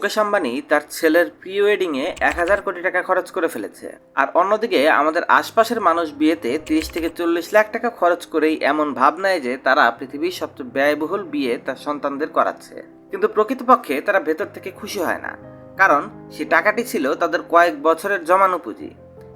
মুকেশ আম্বানি তার ছেলের প্রি ওয়েডিংয়ে এক হাজার কোটি টাকা খরচ করে ফেলেছে। আর অন্যদিকে আমাদের আশপাশের মানুষ বিয়েতে তিরিশ থেকে চল্লিশ লাখ টাকা খরচ করেই এমন ভাব নেয় যে তারা পৃথিবীর সবচেয়ে ব্যয়বহুল বিয়ে তার সন্তানদের করাচ্ছে। কিন্তু প্রকৃতপক্ষে তারা ভেতর থেকে খুশি হয় না। কারণ সে টাকাটি ছিল তাদের কয়েক বছরের জমানো পুঁজি।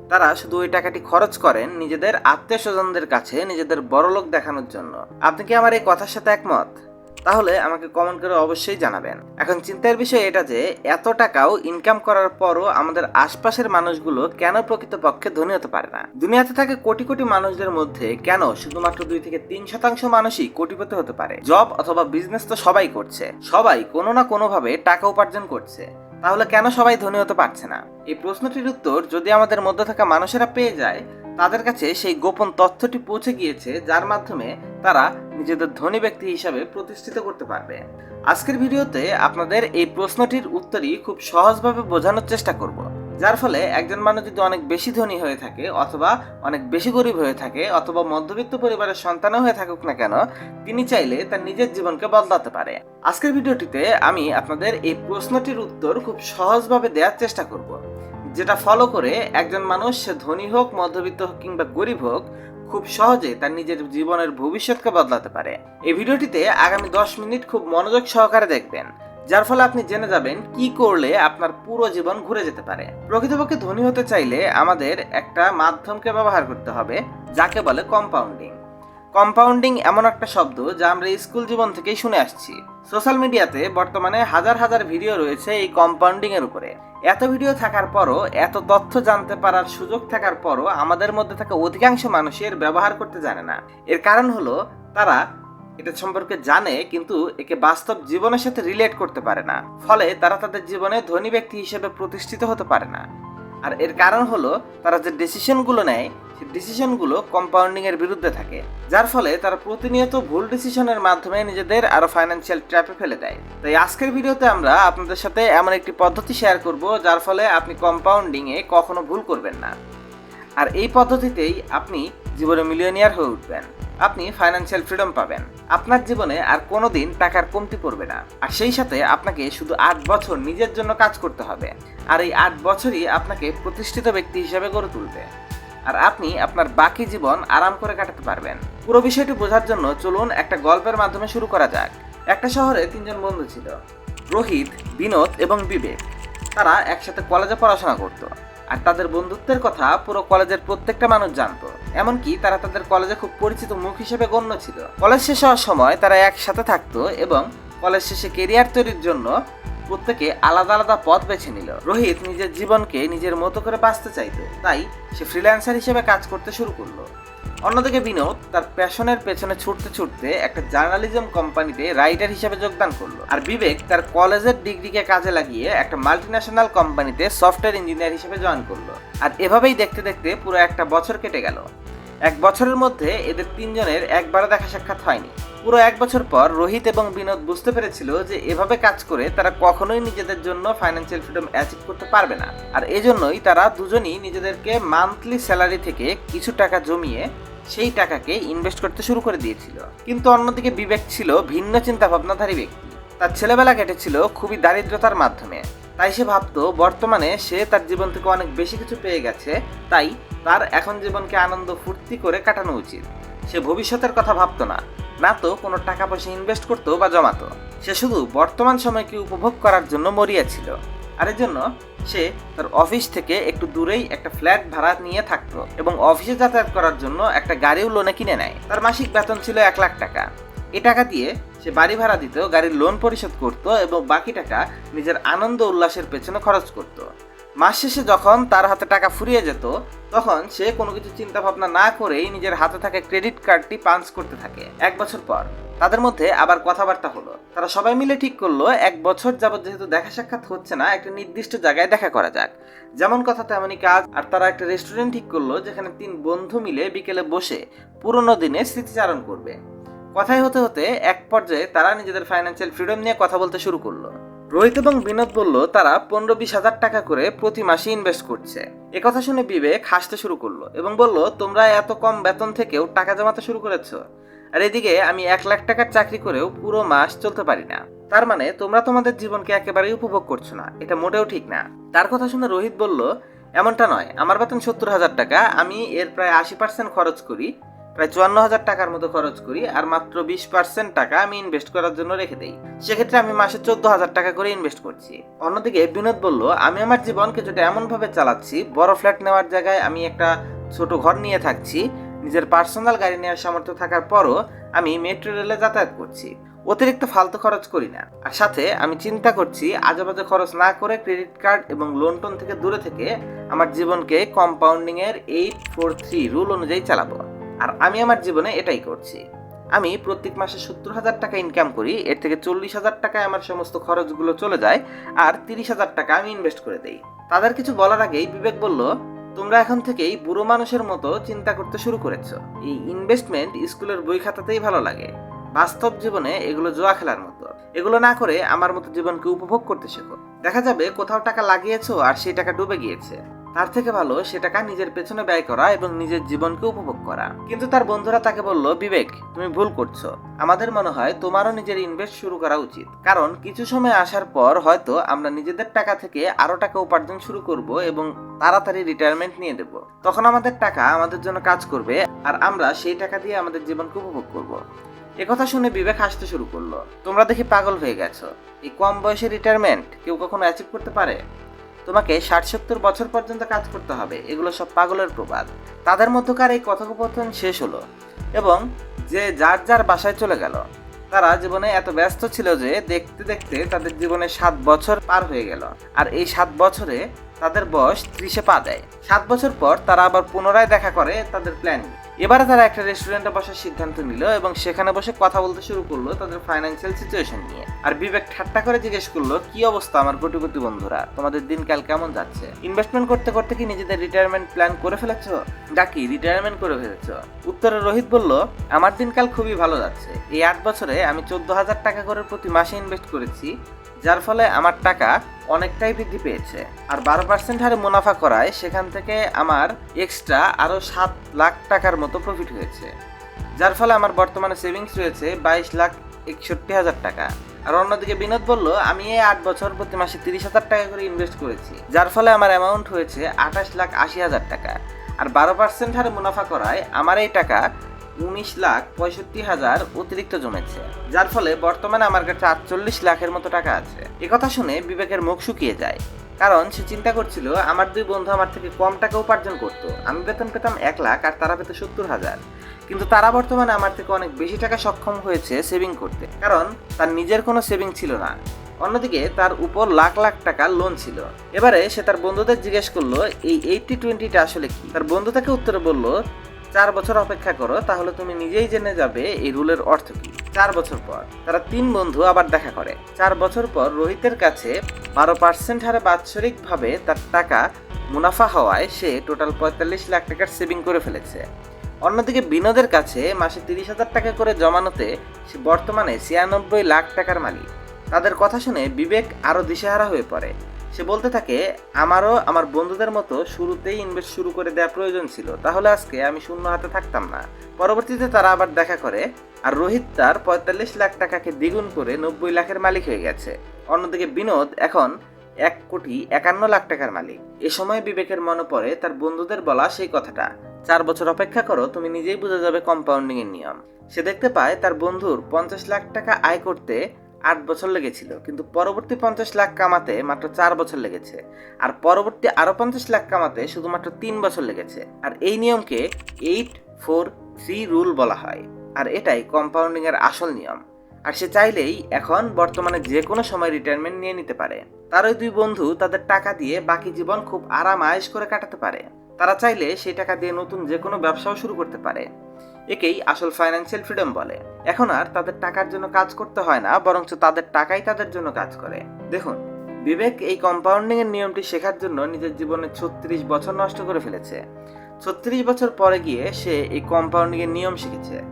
তারা শুধু ওই টাকাটি খরচ করেন নিজেদের আত্মীয় স্বজনদের কাছে নিজেদের বড়লোক দেখানোর জন্য। আপনি কি আমার এই কথার সাথে একমত? তাহলে আমাকে কমেন্ট করে অবশ্যই জানাবেন। এখন চিন্তার বিষয় এটা যে, এত টাকাও ইনকাম করার পরও আমাদের আশপাশের মানুষগুলো কেন প্রকৃতপক্ষে ধনী হতে পারে না? দুনিয়াতে থাকে কোটি কোটি মানুষদের মধ্যে কেন শুধুমাত্র দুই থেকে তিন শতাংশ মানুষই কোটিপতি হতে পারে? জব অথবা বিজনেস তো সবাই করছে। সবাই কোনো না কোনোভাবে টাকা উপার্জন করছে। তাহলে কেন সবাই ধনী হতে পারছে না? এই প্রশ্নটির উত্তর যদি আমাদের মধ্যে থাকা মানুষেরা পেয়ে যায় তাদের কাছে সেই গোপন তথ্যটি পৌঁছে গিয়েছে, যার মাধ্যমে তারা নিজেদের ধনী ব্যক্তি হিসাবে প্রতিষ্ঠিত করতে পারবে। আজকের ভিডিওতে আপনাদের এই প্রশ্নটির উত্তরই খুব সহজভাবে বোঝানোর চেষ্টা করব, যার ফলে একজন মানুষ যদি অনেক বেশি ধনী হয়ে থাকে অথবা অনেক বেশি গরিব হয়ে থাকে অথবা মধ্যবিত্ত পরিবারের সন্তানও হয়ে থাকুক না কেন, তিনি চাইলে তার নিজের জীবনকে বদলাতে পারে। আজকের ভিডিওটিতে আমি আপনাদের এই প্রশ্নটির উত্তর খুব সহজভাবে দেওয়ার চেষ্টা করব। যেটা ফলো করে একজন মানুষ, সে ধনী হোক, মধ্যবিত্ত হোক কিংবা গরিব হোক, খুব সহজে তার নিজের জীবনের ভবিষ্যৎকে বদলাতে পারে। এই ভিডিওটিতে আগামী দশ মিনিট খুব মনোযোগ সহকারে দেখবেন, যার ফলে আপনি জেনে যাবেন কি করলে আপনার পুরো জীবন ঘুরে যেতে পারে। প্রকৃতপক্ষে ধনী হতে চাইলে আমাদের একটা মাধ্যমকে ব্যবহার করতে হবে, যাকে বলে কম্পাউন্ডিং কম্পাউন্ডিং এমন একটা শব্দ যা আমরা স্কুল জীবন থেকেই শুনে আসছি। সোশ্যাল মিডিয়াতে বর্তমানে হাজার হাজার ভিডিও রয়েছে এই কম্পাউন্ডিং এর উপরে। এত ভিডিও থাকার পরও, এত তথ্য জানতে পারার সুযোগ থাকার পরও আমাদের মধ্যে থাকা অধিকাংশ মানুষের ব্যবহার করতে জানে না। এর কারণ হলো, তারা এটা সম্পর্কে জানে কিন্তু একে বাস্তব জীবনের সাথে রিলেট করতে পারে না। ফলে তারা তাদের জীবনে ধনী ব্যক্তি হিসেবে প্রতিষ্ঠিত হতে পারে না। আর এর কারণ হলো, তারা যে ডিসিশনগুলো নেয়, সেই ডিসিশনগুলো কম্পাউন্ডিংয়ের বিরুদ্ধে থাকে, যার ফলে তারা প্রতিনিয়ত ভুল ডিসিশনের মাধ্যমে নিজেদের আরও ফাইন্যান্সিয়াল ট্র্যাপে ফেলে দেয়। তাই আজকের ভিডিওতে আমরা আপনাদের সাথে এমন একটি পদ্ধতি শেয়ার করব, যার ফলে আপনি কম্পাউন্ডিংয়ে কখনো ভুল করবেন না। আর এই পদ্ধতিতেই আপনি জীবনে মিলিয়নিয়ার হয়ে উঠবেন। আপনি ফাইন্যান্সিয়াল ফ্রিডম পাবেন। আপনার জীবনে আর কোনোদিন টাকার কমতি পড়বে না। আর সেই সাথে আপনাকে শুধু আট বছর নিজের জন্য কাজ করতে হবে। আর এই আট বছরই আপনাকে প্রতিষ্ঠিত ব্যক্তি হিসেবে গড়ে তুলবে। আর আপনি আপনার বাকি জীবন আরাম করে কাটাতে পারবেন। পুরো বিষয়টি বোঝার জন্য চলুন একটা গল্পের মাধ্যমে শুরু করা যাক। একটা শহরে তিনজন বন্ধু ছিল। রোহিত, বিনোদ এবং বিবেক। তারা একসাথে কলেজে পড়াশোনা করতো। আর তাদের বন্ধুত্বের কথা পুরো কলেজের প্রত্যেকটা মানুষ জানতো। এমনকি তারা তাদের কলেজে খুব পরিচিত মুখ হিসেবে গণ্য ছিল। কলেজ শেষ হওয়ার সময় তারা একসাথে থাকতো এবং কলেজ শেষে কেরিয়ার তৈরির জন্য প্রত্যেকে আলাদা আলাদা পথ বেছে নিল। রোহিত নিজের জীবনকে নিজের মতো করে বাঁচতে চাইতো, তাই সে ফ্রিল্যান্সার হিসেবে কাজ করতে শুরু করল। অন্যদিকে বিনোদ তার প্যাশনের পেছনে ছুটতে ছুটতে একটা জার্নালিজম কোম্পানিতে রাইটার হিসেবে যোগদান করল। আর বিবেক তার কলেজের ডিগ্রিকে কাজে লাগিয়ে একটা মাল্টিন্যাশনাল কোম্পানিতে সফটওয়্যার ইঞ্জিনিয়ার হিসেবে জয়েন করল। আর এভাবেই দেখতে দেখতে পুরো একটা বছর কেটে গেল। এক বছরের মধ্যে এদের তিনজনের একবারও দেখা সাক্ষাৎ হয়নি। পুরো এক বছর পর রোহিত এবং বিনোদ বুঝতে পেরেছিল যে এভাবে কাজ করে তারা কখনোই নিজেদের জন্য ফাইন্যান্সিয়াল ফ্রিডম অ্যাচিভ করতে পারবে না। আর এজন্যই তারা দুজনই নিজেদেরকে মান্থলি স্যালারি থেকে কিছু টাকা জমিয়ে সেই টাকাকে ইনভেস্ট করতে শুরু করে দিয়েছিল। কিন্তু অন্যদিকে বিবেক ছিল ভিন্ন চিন্তা ভাবনাধারী ব্যক্তি। তার ছেলেবেলা কেটেছিল খুবই দারিদ্রতার মাধ্যমে। তাই সে ভাবতো, বর্তমানে সে তার জীবন থেকে অনেক বেশি কিছু পেয়ে গেছে। তাই তার এখন জীবনকে আনন্দ ফুর্তি করে কাটানো উচিত। সে ভবিষ্যতের কথা ভাবতো না। না তো কোনো টাকা পয়সা ইনভেস্ট করতো বা জমাতো। সে শুধু বর্তমান সময়কে উপভোগ করার জন্য মরিয়া ছিল। আর এর জন্য সে তার অফিস থেকে একটু দূরেই একটা ফ্ল্যাট ভাড়া নিয়ে থাকতো এবং অফিসে যাতায়াত করার জন্য একটা গাড়িও লোনে কিনে নেয়। তার মাসিক বেতন ছিল এক লাখ টাকা। এ টাকা দিয়ে সে বাড়ি ভাড়া দিত, গাড়ির লোন পরিশোধ করত এবং বাকি টাকা নিজের আনন্দ উল্লাসের পেছনে খরচ করত। মাস শেষে যখন তার হাতে টাকা ফুরিয়ে যেত, তখন সে কোনো কিছু চিন্তা ভাবনা না করেই নিজের হাতে থাকা ক্রেডিট কার্ডটি পাঞ্চ করতে থাকে। এক বছর পর তাদের মধ্যে আবার কথাবার্তা হলো। তারা সবাই মিলে ঠিক করল, এক বছর যাবত যেহেতু দেখা সাক্ষাৎ হচ্ছে না, একটা নির্দিষ্ট জায়গায় দেখা করা যাক। যেমন কথা তেমনই কাজ, আর তারা একটা রেস্টুরেন্ট ঠিক করল, যেখানে তিন বন্ধু মিলে বিকেলে বসে পুরোনো দিনে স্মৃতিচারণ করবে। কথাই হতে হতে এক পর্যায়ে তারা নিজেদের ফাইন্যান্সিয়াল ফ্রিডম নিয়ে কথা বলতে শুরু করল। রোহিত এবং বিনোদ বলল, তারা পনেরো বিশ হাজার টাকা করে প্রতি মাসে ইনভেস্ট করছে। একথা শুনে বিবেক হাসতে শুরু করল এবং বলল, তোমরা এত কম বেতন থেকেও টাকা জমাতে শুরু করেছ। আর এদিকে আমি এক লাখ টাকার চাকরি করেও পুরো মাস চলতে পারি না। তার মানে তোমরা তোমাদের জীবনকে একেবারেই উপভোগ করছ না। এটা মোটেও ঠিক না। তার কথা শুনে রোহিত বলল, এমনটা নয়। আমার বেতন সত্তর হাজার টাকা। আমি এর প্রায় আশি পার্সেন্ট খরচ করি। প্রায় চুয়ান্ন হাজার টাকার মতো খরচ করি আর মাত্র বিশ পার্সেন্ট টাকা আমি ইনভেস্ট করার জন্য রেখে দেই। সেক্ষেত্রে আমি মাসে চোদ্দ হাজার টাকা করে ইনভেস্ট করছি। অন্যদিকে বিনোদ বলল, আমি আমার জীবন কিছুটা এমনভাবে চালাচ্ছি, বড় ফ্ল্যাট নেওয়ার জায়গায় আমি একটা ছোট ঘর নিয়ে থাকছি, নিজের পার্সোনাল গাড়ি নেওয়ার সামর্থ্য থাকার পরও আমি মেট্রো রেলে যাতায়াত করছি। অতিরিক্ত ফালতু খরচ করি না। আর সাথে আমি চিন্তা করছি, আজেবাজে খরচ না করে ক্রেডিট কার্ড এবং লোন টোন থেকে দূরে থেকে আমার জীবনকে কম্পাউন্ডিং এর এইট ফোর থ্রি রুল অনুযায়ী চালাবো। আর আমি আমার জীবনে এটাই করছি। আমি প্রত্যেক মাসে সত্তর হাজার টাকা ইনকাম করি, এর থেকে চল্লিশ হাজার টাকায় আমার সমস্ত খরচগুলো চলে যায় আর তিরিশ হাজার টাকা আমি ইনভেস্ট করে দেই। তাদের কিছু বলার আগেই বিবেক বলল, তোমরা এখন থেকেই বুড়ো মানুষের মতো চিন্তা করতে শুরু করেছ। এই ইনভেস্টমেন্ট স্কুলের বই খাতাতেই ভালো লাগে। বাস্তব জীবনে এগুলো জোয়া খেলার মতো। এগুলো না করে আমার মতো জীবনকে উপভোগ করতে শেখো। দেখা যাবে কোথাও টাকা লাগিয়েছো আর সেই টাকা ডুবে গিয়েছে। তার থেকে ভালো সে টাকা নিজের পেছনে ব্যয় করা এবং নিজের জীবনকে উপভোগ করা। কিন্তু তার বন্ধুরা তাকে বলল, বিবেক, তুমি ভুল করছ। আমাদের মনে হয় তোমারও নিজের ইনভেস্ট শুরু করা উচিত। কারণ কিছু সময় আসার পর হয়তো আমরা নিজেদের টাকা থেকে আরও টাকা উপার্জন শুরু করব এবং তাড়াতাড়ি রিটায়ারমেন্ট নিয়ে দেব তখন আমাদের টাকা আমাদের জন্য কাজ করবে আর আমরা সেই টাকা দিয়ে আমাদের জীবনকে উপভোগ করব। একথা শুনে বিবেক হাসতে শুরু করল। তোমরা দেখি পাগল হয়ে গেছো। এই কম বয়সে রিটায়ারমেন্ট কেউ কখনো অ্যাচিভ করতে পারে? তোমাকে ষাট সত্তর বছর পর্যন্ত কাজ করতে হবে। এগুলো সব পাগলের প্রবাদ। তাদের মধ্যকার এই কথোপকথন শেষ হলো এবং যে যার যার বাসায় চলে গেল, তারা জীবনে এত ব্যস্ত ছিল যে দেখতে দেখতে তাদের জীবনে সাত বছর পার হয়ে গেল। আর এই সাত বছরে তাদের বয়স ত্রিশে পা দেয়। সাত বছর পর তারা আবার পুনরায় দেখা করে তাদের প্ল্যান এবারে তারা একটা রেস্টুরেন্টে বসার সিদ্ধান্ত নিল এবং সেখানে বসে কথা বলতে শুরু করল তাদের ফাইন্যান্সিয়াল সিচুয়েশন নিয়ে। আর বিবেক ঠাট্টা করে জিজ্ঞেস করল, কি অবস্থা আমার কোটি কোটি বন্ধুরা? তোমাদের দিনকাল কেমন যাচ্ছে? ইনভেস্টমেন্ট করতে করতে কি নিজেদের রিটায়ারমেন্ট প্ল্যান করে ফেলেছো? নাকি রিটায়ারমেন্ট করে ফেলেছো। উত্তরে রোহিত বলল, আমার দিনকাল খুবই ভালো যাচ্ছে। এই আট বছরে আমি চোদ্দ হাজার টাকা করে প্রতি মাসে ইনভেস্ট করেছি। যার ফলে আমার টাকা অনেকটাই বৃদ্ধি পেয়েছে। আর বারো পার্সেন্ট হারে মুনাফা করায় সেখান থেকে আমার এক্সট্রা আরও সাত লাখ টাকার মতো প্রফিট হয়েছে। যার ফলে আমার বর্তমানে সেভিংস রয়েছে বাইশ লাখ একষট্টি হাজার টাকা। আর অন্যদিকে বিনোদ বলল, আমি এই আট বছর প্রতি মাসে তিরিশ হাজার টাকা করে ইনভেস্ট করেছি। যার ফলে আমার অ্যামাউন্ট হয়েছে আঠাশ লাখ আশি হাজার টাকা। আর বারো পার্সেন্ট হারে মুনাফা করায় আমার এই টাকা উনিশ লাখ পঁয়ষট্টি হাজার অতিরিক্ত জমেছে, যার ফলে বর্তমানে আমার কাছে আটচল্লিশ লাখের মতো টাকা আছে। একথা শুনে বিবেকের মুখ শুকিয়ে যায়, কারণ সে চিন্তা করছিল আমার দুই বন্ধু আমার থেকে কম টাকা উপার্জন করতো। আমি বেতন পেতাম এক লাখ আর তারা পেত সত্তর হাজার। কিন্তু তারা বর্তমানে আমার থেকে অনেক বেশি টাকা সক্ষম হয়েছে সেভিং করতে, কারণ তার নিজের কোনো সেভিং ছিল না। অন্যদিকে তার উপর লাখ লাখ টাকা লোন ছিল। এবারে সে তার বন্ধুদের জিজ্ঞেস করল, এই এইটটি টোয়েন্টিটা আসলে কি? তার বন্ধু তাকে উত্তরে বলল চার বছর অপেক্ষা করো, তাহলে তুমি নিজেই জেনে যাবে এই রুলের অর্থ কি। চার বছর পর তারা তিন বন্ধু আবার দেখা করে। চার বছর পর রোহিতের কাছে বারো পার্সেন্ট হারে বাৎসরিকভাবে তার টাকা মুনাফা হওয়ায় সে টোটাল পঁয়তাল্লিশ লাখ টাকার সেভিং করে ফেলেছে। অন্যদিকে বিনোদের কাছে মাসে তিরিশ হাজার টাকা করে জমানোতে সে বর্তমানে ছিয়ানব্বই লাখ টাকার মালিক। তাদের কথা শুনে বিবেক আরও দিশেহারা হয়ে পড়ে। সে বলতে থাকে, আমারও আমার বন্ধুদের মতো শুরুতেই ইনভেস্ট শুরু করে দেওয়া প্রয়োজন ছিল। তাহলে আজকে আমি শূন্য হাতে থাকতাম না। পরবর্তীতে তারা আবার দেখা করে, আর রোহিত তার পঁয়তাল্লিশ লাখ টাকাকে দ্বিগুণ করে নব্বই লাখের মালিক হয়ে গেছে। অন্যদিকে বিনোদ এখন এক কোটি একান্ন লাখ টাকার মালিক। এ সময় বিবেকের মনে পড়ে তার বন্ধুদের বলা সেই কথাটা, চার বছর অপেক্ষা করো, তুমি নিজেই বুঝে যাবে কম্পাউন্ডিং এর নিয়ম। সে দেখতে পায় তার বন্ধুর পঞ্চাশ লাখ টাকা আয় করতে আট বছর লেগেছিল, কিন্তু পরবর্তী পঞ্চাশ লাখ কামাতে মাত্র চার বছর লেগেছে। আর পরবর্তী আরও পঞ্চাশ লাখ কামাতে শুধুমাত্র তিন বছর লেগেছে। আর এই নিয়মকে এইট ফোর থ্রি রুল বলা হয়। আর এটাই কম্পাউন্ডিং এর আসল নিয়ম। আর সে চাইলেই এখন বর্তমানে যে কোনো সময় রিটায়ারমেন্ট নিয়ে নিতে পারে। তার ওই দুই বন্ধু তাদের টাকা দিয়ে বাকি জীবন খুব আরাম আয়েশ করে কাটাতে পারে। তারা চাইলে সেই টাকা দিয়ে নতুন যে কোনো ব্যবসাও শুরু করতে পারে। একেই আসল ফাইন্যান্সিয়াল ফ্রিডম বলে। এখন আর তাদের টাকার জন্য কাজ করতে হয় না, বরঞ্চ তাদের টাকাই তাদের জন্য কাজ করে। দেখুন, বিবেক এই কম্পাউন্ডিং এর নিয়মটি শেখার জন্য নিজের জীবনে ছত্রিশ বছর নষ্ট করে ফেলেছে। ছত্রিশ বছর পরে গিয়ে সে এই কম্পাউন্ডিং এর নিয়ম শিখেছে।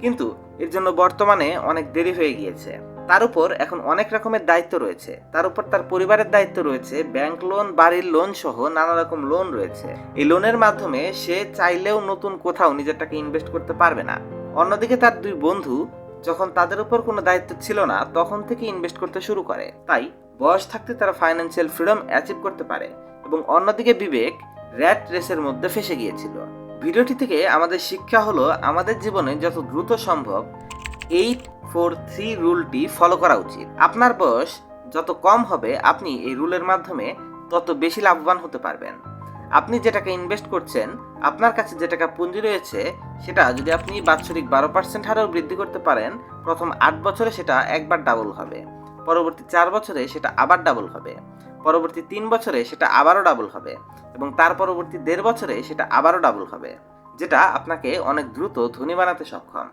কিন্তু এর জন্য বর্তমানে অনেক দেরি হয়ে গিয়েছে। তার উপর এখন অনেক রকমের দায়িত্ব রয়েছে। তার উপর তার পরিবারের দায়িত্ব রয়েছে ব্যাংক লোন বাড়ির লোন সহ নানা রকম লোন রয়েছে। এই লোনের মাধ্যমে সে চাইলেও নতুন কোথাও নিজের টাকা ইনভেস্ট করতে পারবে না। অন্যদিকে তার দুই বন্ধু, যখন তাদের উপর কোনো দায়িত্ব ছিল না, তখন থেকে ইনভেস্ট করতে শুরু করে। তাই বয়স থাকতে তারা ফাইন্যান্সিয়াল ফ্রিডম অ্যাচিভ করতে পারে এবং অন্যদিকে বিবেক র্যাট রেসের মধ্যে ফেসে গিয়েছিল। ভিডিওটি থেকে আমাদের শিক্ষা হলো, আমাদের জীবনে যত দ্রুত সম্ভব এইট ফোর থ্রি রুলটি ফলো করা উচিত। আপনার বয়স যত কম হবে, আপনি এই রুলের মাধ্যমে তত বেশি লাভবান হতে পারবেন। আপনি যে টাকা ইনভেস্ট করছেন, আপনার কাছে যে টাকা পুঁজি রয়েছে, সেটা যদি আপনি বাৎসরিক বারো পার্সেন্ট হারেও বৃদ্ধি করতে পারেন, প্রথম আট বছরে সেটা একবার ডাবল হবে। পরবর্তী চার বছরে সেটা আবার ডাবল হবে। পরবর্তী তিন বছরে সেটা আবারও ডাবল হবে এবং তার পরবর্তী দেড় বছরে সেটা আবারও ডাবল হবে, যেটা আপনাকে অনেক দ্রুত ধনী বানাতে সক্ষম।